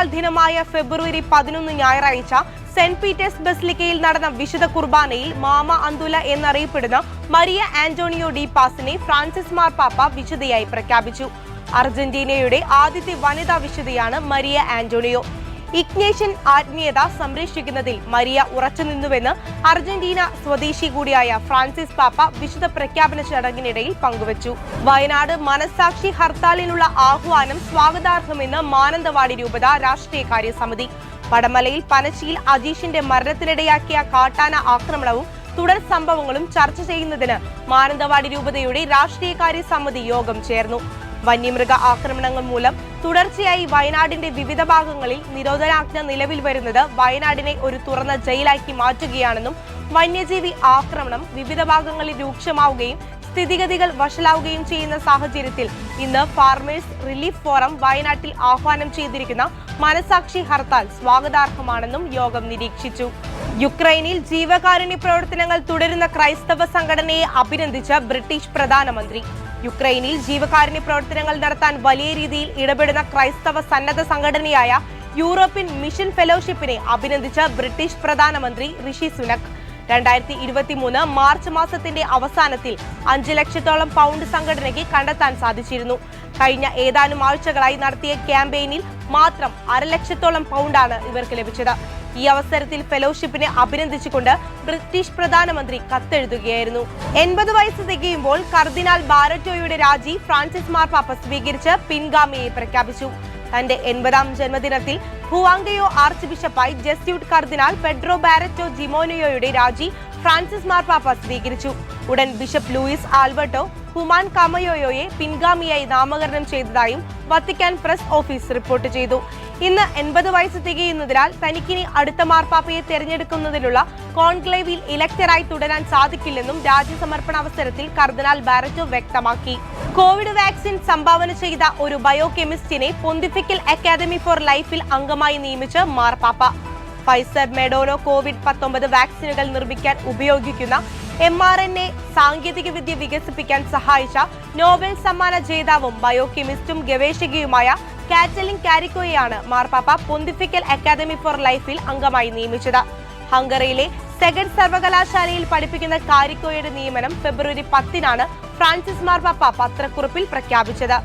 പെരുന്നാൾ ദിനമായ ഫെബ്രുവരി പതിനൊന്ന് ഞായറാഴ്ച സെന്റ് പീറ്റേഴ്സ് ബസ്ലിക്കയിൽ നടന്ന വിശുദ്ധ കുർബാനയിൽ മാമ അന്തുല എന്നറിയപ്പെടുന്ന മരിയ ആന്റോണിയോ ഡി പാസിനെ ഫ്രാൻസിസ് മാർ പാപ്പ വിശുദ്ധയായി പ്രഖ്യാപിച്ചു. അർജന്റീനയുടെ ആദ്യത്തെ വനിതാ വിശുദ്ധയാണ് മരിയ ആന്റോണിയോ. ഇഗ്നേഷ്യൻ ആത്മീയത സംരക്ഷിക്കുന്നതിൽ മരിയ ഉറച്ചുനിന്നുവെന്ന് അർജന്റീന സ്വദേശി കൂടിയായ ഫ്രാൻസിസ് പാപ്പ വിശുദ്ധ പ്രഖ്യാപന ചടങ്ങിനിടയിൽ പങ്കുവച്ചു. വയനാട് മനസാക്ഷി ഹർത്താലിനുള്ള ആഹ്വാനം സ്വാഗതാർഹമെന്ന് മാനന്തവാടി രൂപത രാഷ്ട്രീയകാര്യ സമിതി പടമലയിൽ പനച്ചിയിൽ അജീഷിന്റെ മരണത്തിനിടയാക്കിയ കാട്ടാന ആക്രമണവും തുടർ സംഭവങ്ങളും ചർച്ച ചെയ്യുന്നതിന് മാനന്തവാടി രൂപതയുടെ രാഷ്ട്രീയകാര്യ സമിതി യോഗം ചേർന്നു. വന്യമൃഗ ആക്രമണങ്ങൾ മൂലം തുടർച്ചയായി വയനാടിന്റെ വിവിധ ഭാഗങ്ങളിൽ നിരോധനാജ്ഞ നിലവിൽ വരുന്നത് വയനാടിനെ ഒരു തുറന്ന ജയിലാക്കി മാറ്റുകയാണെന്നും വന്യജീവി ആക്രമണം വിവിധ ഭാഗങ്ങളിൽ രൂക്ഷമാവുകയും സ്ഥിതിഗതികൾ വഷളാവുകയും ചെയ്യുന്ന സാഹചര്യത്തിൽ ഇന്ന് ഫാർമേഴ്സ് റിലീഫ് ഫോറം വയനാട്ടിൽ ആഹ്വാനം ചെയ്തിരിക്കുന്ന മനസാക്ഷി ഹർത്താൽ സ്വാഗതാർഹമാണെന്നും യോഗം നിരീക്ഷിച്ചു. യുക്രൈനിൽ ജീവകാരുണ്യ പ്രവർത്തനങ്ങൾ തുടരുന്ന ക്രൈസ്തവ സംഘടനയെ അഭിനന്ദിച്ച ബ്രിട്ടീഷ് പ്രധാനമന്ത്രി. യുക്രൈനിൽ ജീവകാരുണ്യ പ്രവർത്തനങ്ങൾ നടത്താൻ വലിയ രീതിയിൽ ഇടപെടുന്ന ക്രൈസ്തവ സന്നദ്ധ സംഘടനയായ യൂറോപ്യൻ മിഷൻ ഫെലോഷിപ്പിനെ അഭിനന്ദിച്ച ബ്രിട്ടീഷ് പ്രധാനമന്ത്രി ഋഷി സുനക്. രണ്ടായിരത്തി ഇരുപത്തി മൂന്ന് മാർച്ച് മാസത്തിന്റെ അവസാനത്തിൽ അഞ്ച് ലക്ഷത്തോളം പൗണ്ട് സംഘടനയ്ക്ക് കണ്ടെത്താൻ സാധിച്ചിരുന്നു. കഴിഞ്ഞ ഏതാനും ആഴ്ചകളായി നടത്തിയ ക്യാമ്പയിനിൽ മാത്രം അരലക്ഷത്തോളം പൗണ്ടാണ് ഇവർക്ക് ലഭിച്ചത്. ഈ അവസരത്തിൽ ഫെലോഷിപ്പിനെ അഭിനന്ദിച്ചുകൊണ്ട് ബ്രിട്ടീഷ് പ്രധാനമന്ത്രി കത്തെഴുതുകയായിരുന്നു. എൺപത് വയസ്സ് തികയുമ്പോൾ കർദിനാൾ ബാരറ്റോയുടെ രാജി ഫ്രാൻസിസ് മാർപ്പാപ്പ സ്വീകരിച്ച് പിൻഗാമിയെ പ്രഖ്യാപിച്ചു. തന്റെ എൺപതാം ജന്മദിനത്തിൽ ഹുവാങ്കയോ ആർച്ച് ബിഷപ്പായി ജസ്യൂട്ട് കർദിനാൾ പെഡ്രോ ബാരറ്റോ ജിമോനിയോയുടെ രാജി ഫ്രാൻസിസ് മാർപ്പാപ്പ സ്വീകരിച്ചു. ഉടൻ ബിഷപ്പ് ലൂയിസ് ആൽബർട്ടോ ഹുമാൻ കമയോയോയെ പിൻഗാമിയായി നാമകരണം ചെയ്തതായും വത്തിക്കാൻ പ്രസ് ഓഫീസ് റിപ്പോർട്ട് ചെയ്തു. ഇന്ന് എൺപത് വയസ്സ് തികയുന്നതിനാൽ തനിക്കിനി അടുത്ത മാർപ്പാപ്പയെ തെരഞ്ഞെടുക്കുന്നതിനുള്ള കോൺക്ലേവിൽ ഇലക്ടറായി തുടരാൻ സാധിക്കില്ലെന്നും രാജ്യസമർപ്പണ അവസരത്തിൽ കർദിനാൾ ബാരറ്റോ വ്യക്തമാക്കി. കോവിഡ് വാക്സിൻ സംഭാവന ചെയ്ത ഒരു ബയോ കെമിസ്റ്റിനെ പൊന്തിഫിക്കൽ അക്കാദമി ഫോർ ലൈഫിൽ അംഗമായി നിയമിച്ച് മാർപ്പാപ്പ. ഫൈസർ മെഡോനോ കോവിഡ് പത്തൊമ്പത് വാക്സിനുകൾ നിർമ്മിക്കാൻ ഉപയോഗിക്കുന്ന എം ആർ എൻ എ സാങ്കേതികവിദ്യ വികസിപ്പിക്കാൻ സഹായിച്ച നോബൽ സമ്മാന ജേതാവും ബയോ കെമിസ്റ്റും ഗവേഷകയുമായ കാറ്റലിൻ കാരിക്കോയെയാണ് മാർപ്പാപ്പ പൊന്തിഫിക്കൽ അക്കാദമി ഫോർ ലൈഫിൽ അംഗമായി നിയമിച്ചത്. ഹംഗറിയിലെ സെഗഡ് സർവകലാശാലയിൽ പഠിപ്പിക്കുന്ന കാരിക്കോയുടെ നിയമനം ഫെബ്രുവരി പത്തിനാണ് ഫ്രാൻസിസ് മാർപ്പാപ്പ പത്രക്കുറിപ്പിൽ പ്രഖ്യാപിച്ചത്.